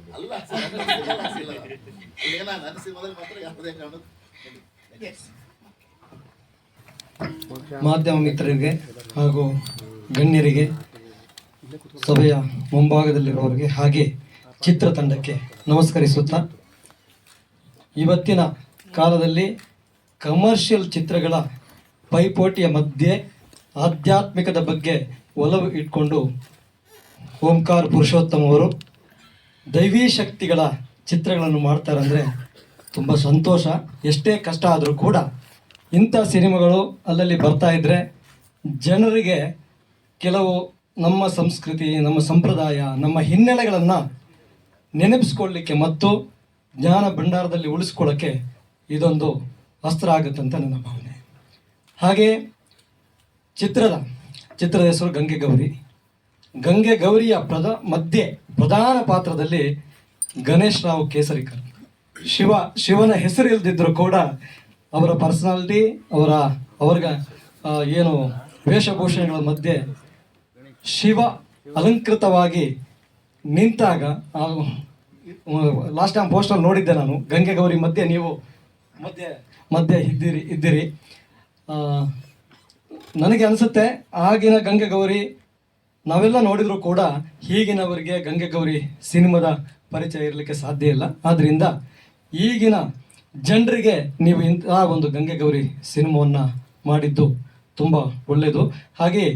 ಮಾಧ್ಯಮ ಮಿತ್ರರಿಗೆ ಹಾಗೂ ಗಣ್ಯರಿಗೆ ಸಭೆಯ ಮುಂಭಾಗದಲ್ಲಿರುವವರಿಗೆ ಹಾಗೆ ಚಿತ್ರತಂಡಕ್ಕೆ ನಮಸ್ಕರಿಸುತ್ತಾ ಇವತ್ತಿನ ಕಾಲದಲ್ಲಿ ಕಮರ್ಷಿಯಲ್ ಚಿತ್ರಗಳ ಪೈಪೋಟಿಯ ಮಧ್ಯೆ ಆಧ್ಯಾತ್ಮಿಕದ ಬಗ್ಗೆ ಒಲವು ಇಟ್ಕೊಂಡು ಓಂಕಾರ ಪುರುಷೋತ್ತಮ ಅವರು ದೈವೀ ಶಕ್ತಿಗಳ ಚಿತ್ರಗಳನ್ನು ಮಾಡ್ತಾರಂದರೆ ತುಂಬ ಸಂತೋಷ. ಎಷ್ಟೇ ಕಷ್ಟ ಆದರೂ ಕೂಡ ಇಂಥ ಸಿನಿಮಾಗಳು ಅಲ್ಲಲ್ಲಿ ಬರ್ತಾ ಇದ್ದರೆ ಜನರಿಗೆ ಕೆಲವು ನಮ್ಮ ಸಂಸ್ಕೃತಿ, ನಮ್ಮ ಸಂಪ್ರದಾಯ, ನಮ್ಮ ಹಿನ್ನೆಲೆಗಳನ್ನು ನೆನಪಿಸ್ಕೊಳ್ಳಿಕ್ಕೆ ಮತ್ತು ಜ್ಞಾನ ಭಂಡಾರದಲ್ಲಿ ಉಳಿಸ್ಕೊಳ್ಳೋಕ್ಕೆ ಇದೊಂದು ಅಸ್ತ್ರ ಆಗುತ್ತಂತ ನನ್ನ ಭಾವನೆ. ಹಾಗೆ ಚಿತ್ರದ ಚಿತ್ರದ ಹೆಸರು ಗಂಗೆ ಗೌರಿ. ಗಂಗೆ ಗೌರಿಯ ಪ್ರದ ಮಧ್ಯೆ ಪ್ರಧಾನ ಪಾತ್ರದಲ್ಲಿ ಗಣೇಶ್ ರಾವ್ ಕೇಸರಿಕರ್. ಶಿವ, ಶಿವನ ಹೆಸರು ಇಲ್ದಿದ್ದರೂ ಕೂಡ ಅವರ ಪರ್ಸನಾಲಿಟಿ ಅವರ, ಅವ್ರಿಗೆ ಏನು ವೇಷಭೂಷಣಗಳ ಮಧ್ಯೆ ಶಿವ ಅಲಂಕೃತವಾಗಿ ನಿಂತಾಗ ಲಾಸ್ಟ್ ಟೈಮ್ ಪೋಸ್ಟರ್ ನೋಡಿದ್ದೆ ನಾನು, ಗಂಗೆ ಗೌರಿ ಮಧ್ಯೆ ನೀವು ಮಧ್ಯೆ ಮಧ್ಯೆ ಇದ್ದೀರಿ ಇದ್ದೀರಿ. ನನಗೆ ಅನಿಸುತ್ತೆ, ಆಗಿನ ಗಂಗೆ ಗೌರಿ ನಾವೆಲ್ಲ ನೋಡಿದ್ರು ಕೂಡ ಈಗಿನವರಿಗೆ ಗಂಗೆ ಗೌರಿ ಸಿನಿಮಾದ ಪರಿಚಯ ಇರಲಿಕ್ಕೆ ಸಾಧ್ಯ ಇಲ್ಲ. ಆದ್ದರಿಂದ ಈಗಿನ ಜನರಿಗೆ ನೀವು ಇಂತಹ ಒಂದು ಗಂಗೆ ಗೌರಿ ಸಿನಿಮಾವನ್ನು ಮಾಡಿದ್ದು ತುಂಬ ಒಳ್ಳೆಯದು ಹಾಗೆ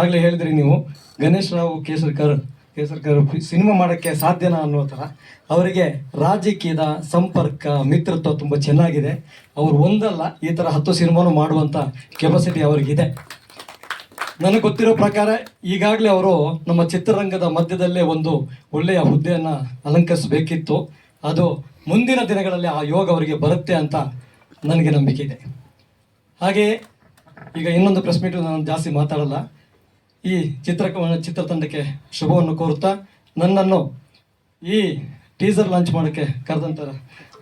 ಆಗಲೇ ಹೇಳಿದ್ರಿ ನೀವು, ಗಣೇಶ್ ರಾವ್ ಕೇಸರ್ಕರ್ ಕೇಸರ್ಕರ್ ಸಿನಿಮಾ ಮಾಡೋಕ್ಕೆ ಸಾಧ್ಯನಾ ಅನ್ನೋ ಥರ. ಅವರಿಗೆ ರಾಜಕೀಯದ ಸಂಪರ್ಕ, ಮಿತ್ರತ್ವ ತುಂಬ ಚೆನ್ನಾಗಿದೆ. ಅವರು ಒಂದಲ್ಲ, ಈ ಥರ ಹತ್ತು ಸಿನಿಮಾನು ಮಾಡುವಂಥ ಕೆಪಾಸಿಟಿ ಅವರಿಗಿದೆ. ನನಗೆ ಗೊತ್ತಿರೋ ಪ್ರಕಾರ ಈಗಾಗಲೇ ಅವರು ನಮ್ಮ ಚಿತ್ರರಂಗದ ಮಧ್ಯದಲ್ಲೇ ಒಂದು ಒಳ್ಳೆಯ ಹುದ್ದೆಯನ್ನು ಅಲಂಕರಿಸಬೇಕಿತ್ತು. ಅದು ಮುಂದಿನ ದಿನಗಳಲ್ಲಿ ಆ ಯೋಗ ಅವರಿಗೆ ಬರುತ್ತೆ ಅಂತ ನನಗೆ ನಂಬಿಕೆ ಇದೆ. ಹಾಗೆ ಈಗ ಇನ್ನೊಂದು ಮೀಟ್ ನಾನು ಜಾಸ್ತಿ ಮಾತಾಡಲ್ಲ. ಈ ಚಿತ್ರ ಚಿತ್ರತಂಡಕ್ಕೆ ಶುಭವನ್ನು ಕೋರುತ್ತಾ ನನ್ನನ್ನು ಈ ಟೀಸರ್ ಲಾಂಚ್ ಮಾಡೋಕ್ಕೆ ಕರೆದಂತ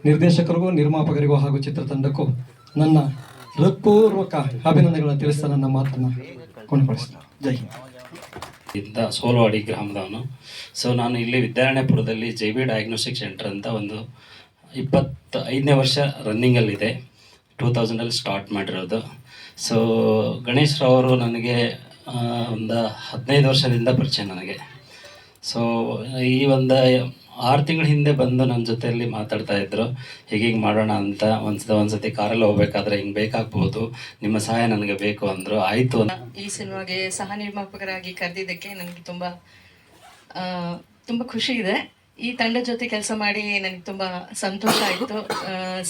ನಿರ್ದೇಶಕರಿಗೂ, ನಿರ್ಮಾಪಕರಿಗೂ ಹಾಗೂ ಚಿತ್ರತಂಡಕ್ಕೂ ನನ್ನ ಹೃತ್ಪೂರ್ವಕ ಅಭಿನಂದನೆಗಳನ್ನು ತಿಳಿಸ್ತಾ ನನ್ನ ಮಾತನ್ನು ಕೊನೆಪಡಿಸ್ತೀನಿ ಜೈ
ಇಂದ ಸೋಲವಾಡಿ ಗ್ರಾಮದವನು. ಸೊ ನಾನು ಇಲ್ಲಿ ವಿದ್ಯಾರಣ್ಯಪುರದಲ್ಲಿ ಜೆ ಬಿ ಡಯಾಗ್ನೋಸ್ಟಿಕ್ ಸೆಂಟರ್ ಅಂತ ಒಂದು ಇಪ್ಪತ್ತ ಐದನೇ ವರ್ಷ ರನ್ನಿಂಗಲ್ಲಿದೆ ಟೂ ತೌಸಂಡಲ್ಲಿ ಸ್ಟಾರ್ಟ್ ಮಾಡಿರೋದು. ಸೊ ಗಣೇಶ್ ರಾವ್ ಅವರು ನನಗೆ ಒಂದು ಹದಿನೈದು ವರ್ಷದಿಂದ ಪರಿಚಯ ನನಗೆ. ಸೊ ಈ ಒಂದು ಆರು ತಿಂಗಳ ಹಿಂದೆ ಬಂದು ನನ್ನ ಜೊತೆಯಲ್ಲಿ ಮಾತಾಡ್ತಾ ಇದ್ರು. ಹೀಗೆ ಹಿಂಗೆ ಮಾಡೋಣ ಅಂತ ಒಂದ್ಸತಿ ಒಂದ್ಸತಿ ಕಾರಲ್ಲಿ ಹೋಗ್ಬೇಕಾದ್ರೆ ಹಿಂಗೆ ಬೇಕಾಗ್ಬೋದು, ನಿಮ್ಮ ಸಹಾಯ ನನಗೆ ಬೇಕು ಅಂದರು. ಆಯಿತು
ಈ ಸಿನಿಮಾಗೆ ಸಹ ನಿರ್ಮಾಪಕರಾಗಿ ಕರೆದಿದ್ದಕ್ಕೆ ನನಗೆ ತುಂಬ ತುಂಬ ಖುಷಿ ಇದೆ. ಈ ತಂಡ ಜೊತೆ ಕೆಲಸ ಮಾಡಿ ನನಗೆ ತುಂಬ ಸಂತೋಷ ಆಯಿತು.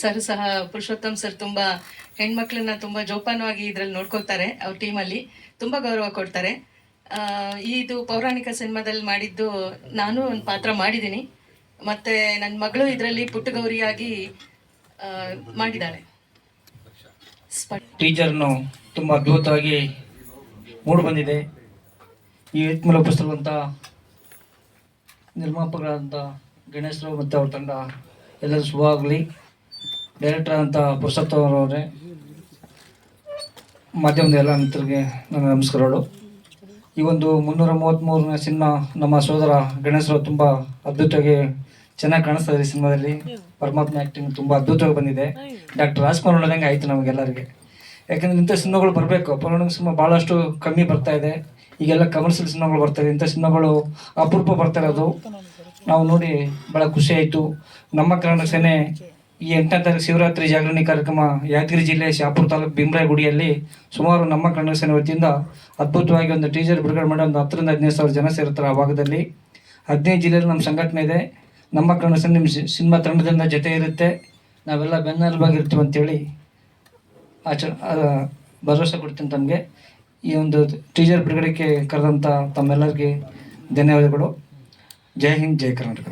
ಸರ್ ಸಹ ಪುರುಷೋತ್ತಮ್ ಸರ್ ತುಂಬ ಹೆಣ್ಮಕ್ಳನ್ನ ತುಂಬ ಜೋಪಾನವಾಗಿ ಇದರಲ್ಲಿ ನೋಡ್ಕೊಳ್ತಾರೆ ಅವ್ರ ಟೀಮಲ್ಲಿ ತುಂಬ ಗೌರವ ಕೊಡ್ತಾರೆ. ಇದು ಪೌರಾಣಿಕ ಸಿನಿಮಾದಲ್ಲಿ ಮಾಡಿದ್ದು ನಾನು ಒಂದು ಪಾತ್ರ ಮಾಡಿದ್ದೀನಿ. ಮತ್ತು ನನ್ನ ಮಗಳು ಇದರಲ್ಲಿ ಪುಟ್ಟಗೌರಿಯಾಗಿ ಗೌರಿಯಾಗಿ ಮಾಡಿದ್ದಾಳೆ.
ಟೀಚರ್ನು ತುಂಬ ಅದ್ಭುತವಾಗಿ ಮೂಡಿ ಬಂದಿದೆ. ಈ ವೇತ್ಮೂಲ ಪುಸ್ತಕವಂತ ನಿರ್ಮಾಪಕರಾದಂಥ ಗಣೇಶರು ಮತ್ತು ಅವ್ರ ತಂಡ ಎಲ್ಲರೂ ಶುಭ ಆಗಲಿ ಡೈರೆಕ್ಟರ್ ಅಂತ ಪುರುಷೋತ್ತಮರವರೇ ಮಾಧ್ಯಮದ ಎಲ್ಲ ಮಿತ್ರರಿಗೆ ನನ್ನ ನಮಸ್ಕಾರಗಳು ಈ ಒಂದು ಮುನ್ನೂರ ಮೂವತ್ತ್ಮೂರನೇ ಸಿನಿಮಾ ನಮ್ಮ ಸೋದರ ಗಣೇಶರು ತುಂಬ ಅದ್ಭುತವಾಗಿ ಚೆನ್ನಾಗಿ ಕಾಣಿಸ್ತಾ ಇದೆ ಸಿನಿಮಾದಲ್ಲಿ. ಪರಮಾತ್ಮ ಆ್ಯಕ್ಟಿಂಗ್ ತುಂಬ ಅದ್ಭುತವಾಗಿ ಬಂದಿದೆ. ಡಾಕ್ಟರ್ ರಾಜ್ಕುಮಾರ್ ನೋಡಿದಂಗೆ ಆಯಿತು ನಮಗೆಲ್ಲರಿಗೆ ಯಾಕಂದ್ರೆ ಇಂಥ ಸಿನಿಮಾಗಳು ಬರಬೇಕು. ಪೌರಾಣಿಕ ಸಿನಿಮಾ ಭಾಳಷ್ಟು ಕಮ್ಮಿ ಬರ್ತಾ ಇದೆ. ಈಗೆಲ್ಲ ಕಮರ್ಷಿಯಲ್ ಸಿನಿಮಾಗಳು ಬರ್ತಾ ಇದೆ. ಇಂಥ ಸಿನಿಮಾಗಳು ಅಪರೂಪ ಬರ್ತಾ ಇರೋದು. ನಾವು ನೋಡಿ ಭಾಳ ಖುಷಿ ಆಯಿತು. ನಮ್ಮ ಕನ್ನಡ ಸೇನೆ ಈ ಎಂಟನೇ ತಾರೀಕು ಶಿವರಾತ್ರಿ ಜಾಗರಣಿ ಕಾರ್ಯಕ್ರಮ ಯಾದಗಿರಿ ಜಿಲ್ಲೆ ಶಾಪುರ ತಾಲೂಕು ಭೀಮರಾಯ ಗುಡಿಯಲ್ಲಿ ಸುಮಾರು ನಮ್ಮ ಕನ್ನಡ ವತಿಯಿಂದ ಅದ್ಭುತವಾಗಿ ಒಂದು ಟೀಚರ್ ಬಿಡುಗಡೆ ಮಾಡಿ ಒಂದು ಹತ್ತರಿಂದ ಹದಿನೈದು ಸಾವಿರ ಜನ ಸೇರ್ತಾರೆ ಆ ಭಾಗದಲ್ಲಿ. ಹದಿನೈದು ಜಿಲ್ಲೆಯಲ್ಲಿ ನಮ್ಮ ಸಂಘಟನೆ ಇದೆ. ನಮ್ಮ ಕನ್ನಡ ಸೇನೆ ನಿಮ್ಮ ಸಿನಿಮಾ ತಂಡದಿಂದ ಜೊತೆ ಇರುತ್ತೆ. ನಾವೆಲ್ಲ ಬೆನ್ನೆಲುಬಾಗಿರ್ತೀವಿ ಅಂತೇಳಿ ಆಚ ಭರವಸೆ ಕೊಡ್ತೀನಿ ತಮಗೆ. ಈ ಒಂದು ಟೀಚರ್ ಬಿಡುಗಡೆಗೆ ಕರೆದಂಥ ತಮ್ಮೆಲ್ಲರಿಗೆ ಧನ್ಯವಾದಗಳು. ಜೈ ಹಿಂದ್, ಜೈ ಕರ್ನಾಟಕ.